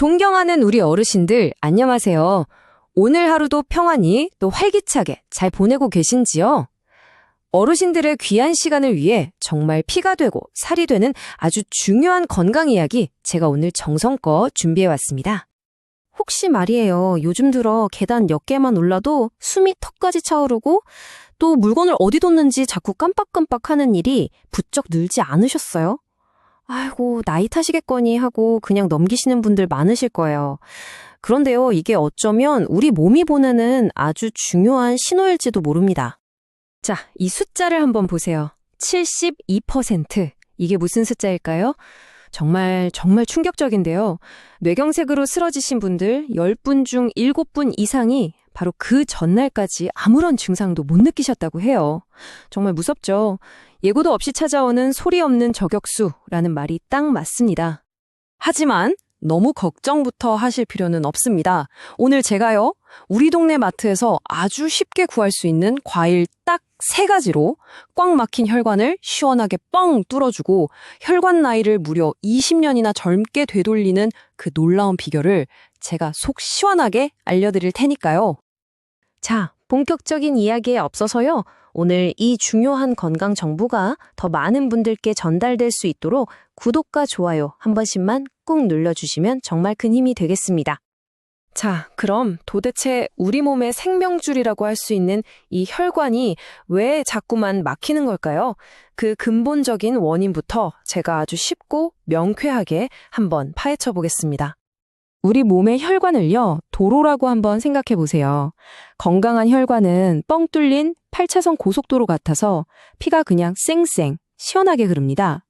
존경하는 우리 어르신들, 안녕하세요. 오늘 하루도 평안히 또 활기차게 잘 보내고 계신지요? 어르신들의 귀한 시간을 위해 정말 피가 되고 살이 되는 아주 중요한 건강 이야기 제가 오늘 정성껏 준비해 왔습니다. 혹시 말이에요. 요즘 들어 계단 몇 개만 올라도 숨이 턱까지 차오르고 또 물건을 어디 뒀는지 자꾸 깜빡깜빡 하는 일이 부쩍 늘지 않으셨어요? 아이고, 나이 탓이겠거니 하고 그냥 넘기시는 분들 많으실 거예요. 그런데요, 이게 어쩌면 우리 몸이 보내는 아주 중요한 신호일지도 모릅니다. 자, 이 숫자를 한번 보세요. 72%. 이게 무슨 숫자일까요? 정말, 정말 충격적인데요. 뇌경색으로 쓰러지신 분들 10분 중 7분 이상이 바로 그 전날까지 아무런 증상도 못 느끼셨다고 해요. 정말 무섭죠? 예고도 없이 찾아오는 소리 없는 저격수라는 말이 딱 맞습니다. 하지만 너무 걱정부터 하실 필요는 없습니다. 오늘 제가요, 우리 동네 마트에서 아주 쉽게 구할 수 있는 과일 딱 세 가지로 꽉 막힌 혈관을 시원하게 뻥 뚫어주고 혈관 나이를 무려 20년이나 젊게 되돌리는 그 놀라운 비결을 제가 속 시원하게 알려드릴 테니까요. 자, 본격적인 이야기에 앞서서요. 오늘 이 중요한 건강 정보가 더 많은 분들께 전달될 수 있도록 구독과 좋아요 한 번씩만 꾹 눌러주시면 정말 큰 힘이 되겠습니다. 자, 그럼 도대체 우리 몸의 생명줄이라고 할 수 있는 이 혈관이 왜 자꾸만 막히는 걸까요? 그 근본적인 원인부터 제가 아주 쉽고 명쾌하게 한번 파헤쳐 보겠습니다. 우리 몸의 혈관을요, 도로라고 한번 생각해 보세요. 건강한 혈관은 뻥 뚫린 8차선 고속도로 같아서 피가 그냥 쌩쌩 시원하게 흐릅니다.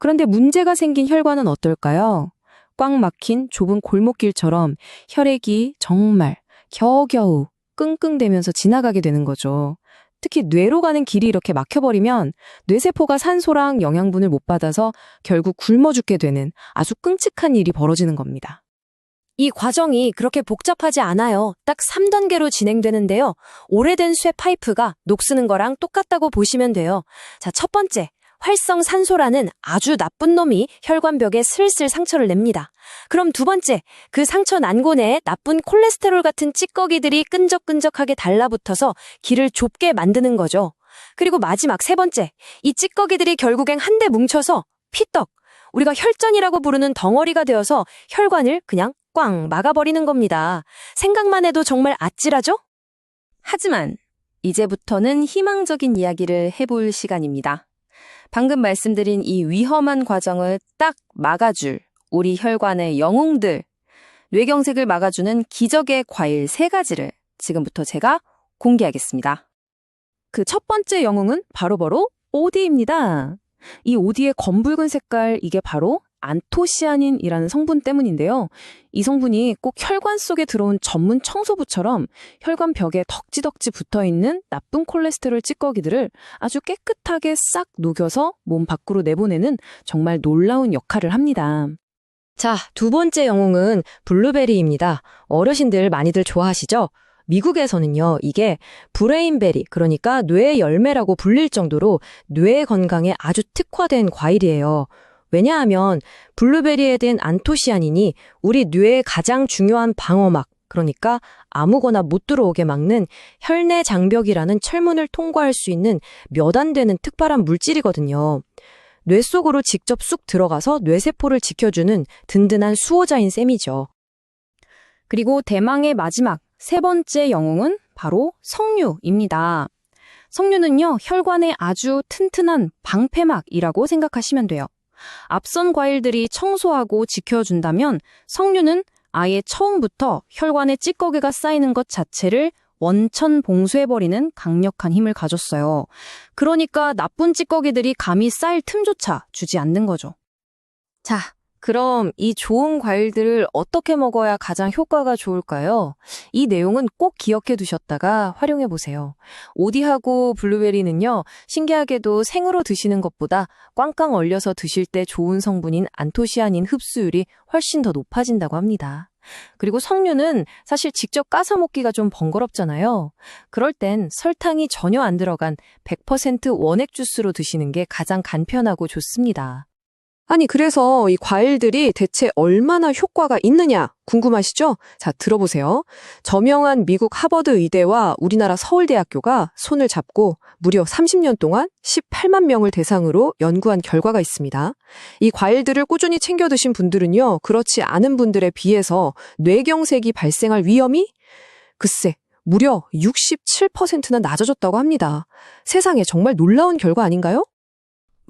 그런데 문제가 생긴 혈관은 어떨까요? 꽉 막힌 좁은 골목길처럼 혈액이 정말 겨우겨우 끙끙대면서 지나가게 되는 거죠. 특히 뇌로 가는 길이 이렇게 막혀버리면 뇌세포가 산소랑 영양분을 못 받아서 결국 굶어 죽게 되는 아주 끔찍한 일이 벌어지는 겁니다. 이 과정이 그렇게 복잡하지 않아요. 딱 3단계로 진행되는데요. 오래된 쇠 파이프가 녹쓰는 거랑 똑같다고 보시면 돼요. 자, 첫 번째. 활성산소라는 아주 나쁜 놈이 혈관벽에 슬슬 상처를 냅니다. 그럼 두 번째, 그 상처 난고내에 나쁜 콜레스테롤 같은 찌꺼기들이 끈적끈적하게 달라붙어서 길을 좁게 만드는 거죠. 그리고 마지막 세 번째, 이 찌꺼기들이 결국엔 한데 뭉쳐서 피떡, 우리가 혈전이라고 부르는 덩어리가 되어서 혈관을 그냥 꽝 막아버리는 겁니다. 생각만 해도 정말 아찔하죠? 하지만 이제부터는 희망적인 이야기를 해볼 시간입니다. 방금 말씀드린 이 위험한 과정을 딱 막아줄 우리 혈관의 영웅들, 뇌경색을 막아주는 기적의 과일 세 가지를 지금부터 제가 공개하겠습니다. 그 첫 번째 영웅은 바로바로 오디입니다. 이 오디의 검붉은 색깔, 이게 바로 안토시아닌이라는 성분 때문인데요. 이 성분이 꼭 혈관 속에 들어온 전문 청소부처럼 혈관 벽에 덕지덕지 붙어 있는 나쁜 콜레스테롤 찌꺼기들을 아주 깨끗하게 싹 녹여서 몸 밖으로 내보내는 정말 놀라운 역할을 합니다. 자, 두 번째 영웅은 블루베리입니다. 어르신들 많이들 좋아하시죠? 미국에서는요, 이게 브레인베리, 그러니까 뇌 열매라고 불릴 정도로 뇌 건강에 아주 특화된 과일이에요. 왜냐하면 블루베리에 든 안토시아닌이 우리 뇌의 가장 중요한 방어막, 그러니까 아무거나 못 들어오게 막는 혈내 장벽이라는 철문을 통과할 수 있는 몇 안 되는 특별한 물질이거든요. 뇌 속으로 직접 쑥 들어가서 뇌세포를 지켜주는 든든한 수호자인 셈이죠. 그리고 대망의 마지막 세 번째 영웅은 바로 석류입니다. 석류는요, 혈관의 아주 튼튼한 방패막이라고 생각하시면 돼요. 앞선 과일들이 청소하고 지켜준다면 석류는 아예 처음부터 혈관에 찌꺼기가 쌓이는 것 자체를 원천 봉쇄해버리는 강력한 힘을 가졌어요. 그러니까 나쁜 찌꺼기들이 감히 쌓일 틈조차 주지 않는 거죠. 자, 그럼 이 좋은 과일들을 어떻게 먹어야 가장 효과가 좋을까요? 이 내용은 꼭 기억해 두셨다가 활용해 보세요. 오디하고 블루베리는요, 신기하게도 생으로 드시는 것보다 꽝꽝 얼려서 드실 때 좋은 성분인 안토시아닌 흡수율이 훨씬 더 높아진다고 합니다. 그리고 석류는 사실 직접 까서 먹기가 좀 번거롭잖아요. 그럴 땐 설탕이 전혀 안 들어간 100% 원액 주스로 드시는 게 가장 간편하고 좋습니다. 아니, 그래서 이 과일들이 대체 얼마나 효과가 있느냐 궁금하시죠? 자, 들어보세요. 저명한 미국 하버드 의대와 우리나라 서울대학교가 손을 잡고 무려 30년 동안 18만 명을 대상으로 연구한 결과가 있습니다. 이 과일들을 꾸준히 챙겨 드신 분들은요, 그렇지 않은 분들에 비해서 뇌경색이 발생할 위험이 글쎄, 무려 67%나 낮아졌다고 합니다. 세상에 정말 놀라운 결과 아닌가요?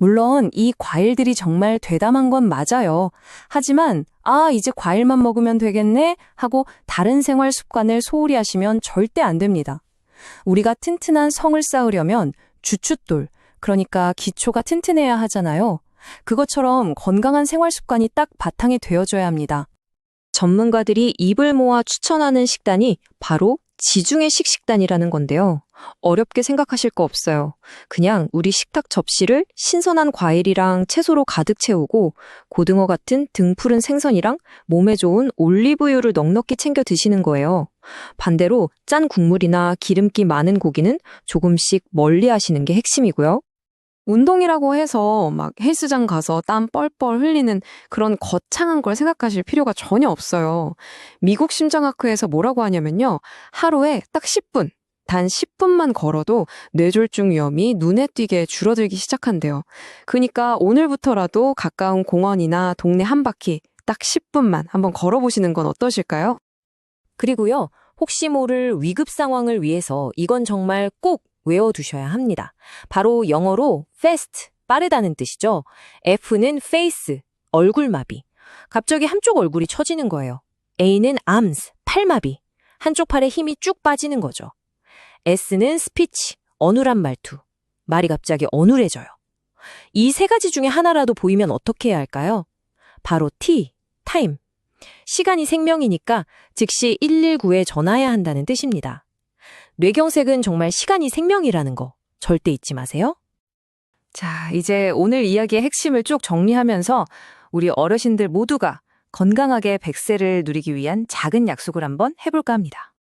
물론 이 과일들이 정말 되담한 건 맞아요. 하지만 아, 이제 과일만 먹으면 되겠네 하고 다른 생활 습관을 소홀히 하시면 절대 안 됩니다. 우리가 튼튼한 성을 쌓으려면 주춧돌, 그러니까 기초가 튼튼해야 하잖아요. 그것처럼 건강한 생활 습관이 딱 바탕이 되어줘야 합니다. 전문가들이 입을 모아 추천하는 식단이 바로 지중해 식식단이라는 건데요. 어렵게 생각하실 거 없어요. 그냥 우리 식탁 접시를 신선한 과일이랑 채소로 가득 채우고 고등어 같은 등푸른 생선이랑 몸에 좋은 올리브유를 넉넉히 챙겨 드시는 거예요. 반대로 짠 국물이나 기름기 많은 고기는 조금씩 멀리 하시는 게 핵심이고요. 운동이라고 해서 막 헬스장 가서 땀 뻘뻘 흘리는 그런 거창한 걸 생각하실 필요가 전혀 없어요. 미국 심장학회에서 뭐라고 하냐면요. 하루에 딱 10분, 단 10분만 걸어도 뇌졸중 위험이 눈에 띄게 줄어들기 시작한대요. 그러니까 오늘부터라도 가까운 공원이나 동네 한 바퀴 딱 10분만 한번 걸어보시는 건 어떠실까요? 그리고요, 혹시 모를 위급 상황을 위해서 이건 정말 꼭 외워두셔야 합니다. 바로 영어로 fast, 빠르다는 뜻이죠. F는 face, 얼굴마비. 갑자기 한쪽 얼굴이 처지는 거예요. A는 arms, 팔마비. 한쪽 팔에 힘이 쭉 빠지는 거죠. S는 speech, 어눌한 말투. 말이 갑자기 어눌해져요. 이 세 가지 중에 하나라도 보이면 어떻게 해야 할까요? 바로 T, time. 시간이 생명이니까 즉시 119에 전화해야 한다는 뜻입니다. 뇌경색은 정말 시간이 생명이라는 거 절대 잊지 마세요. 자, 이제 오늘 이야기의 핵심을 쭉 정리하면서 우리 어르신들 모두가 건강하게 100세를 누리기 위한 작은 약속을 한번 해볼까 합니다.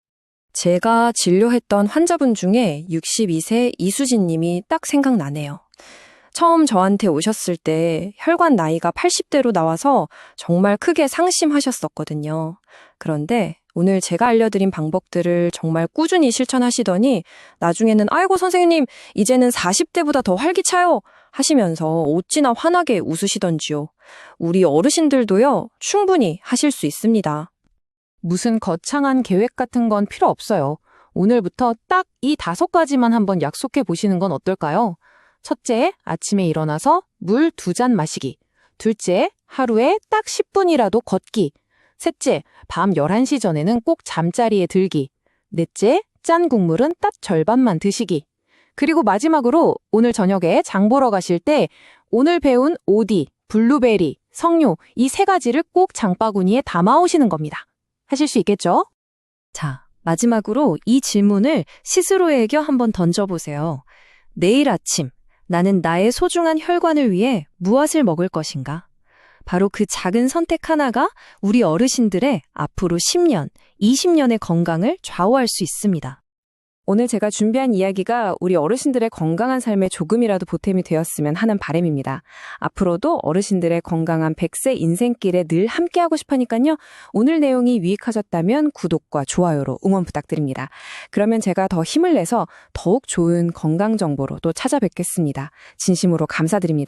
제가 진료했던 환자분 중에 62세 이수진 님이 딱 생각나네요. 처음 저한테 오셨을 때 혈관 나이가 80대로 나와서 정말 크게 상심하셨었거든요. 그런데 오늘 제가 알려드린 방법들을 정말 꾸준히 실천하시더니 나중에는 아이고 선생님 이제는 40대보다 더 활기차요 하시면서 어찌나 환하게 웃으시던지요. 우리 어르신들도요 충분히 하실 수 있습니다. 무슨 거창한 계획 같은 건 필요 없어요. 오늘부터 딱 이 다섯 가지만 한번 약속해 보시는 건 어떨까요? 첫째, 아침에 일어나서 물 두 잔 마시기. 둘째, 하루에 딱 10분이라도 걷기. 셋째, 밤 11시 전에는 꼭 잠자리에 들기. 넷째, 짠 국물은 딱 절반만 드시기. 그리고 마지막으로 오늘 저녁에 장 보러 가실 때 오늘 배운 오디, 블루베리, 석류 이 세 가지를 꼭 장바구니에 담아 오시는 겁니다. 하실 수 있겠죠? 자, 마지막으로 이 질문을 스스로에게 한번 던져보세요. 내일 아침, 나는 나의 소중한 혈관을 위해 무엇을 먹을 것인가? 바로 그 작은 선택 하나가 우리 어르신들의 앞으로 10년, 20년의 건강을 좌우할 수 있습니다. 오늘 제가 준비한 이야기가 우리 어르신들의 건강한 삶에 조금이라도 보탬이 되었으면 하는 바람입니다. 앞으로도 어르신들의 건강한 100세 인생길에 늘 함께하고 싶으니까요. 오늘 내용이 유익하셨다면 구독과 좋아요로 응원 부탁드립니다. 그러면 제가 더 힘을 내서 더욱 좋은 건강 정보로 또 찾아뵙겠습니다. 진심으로 감사드립니다.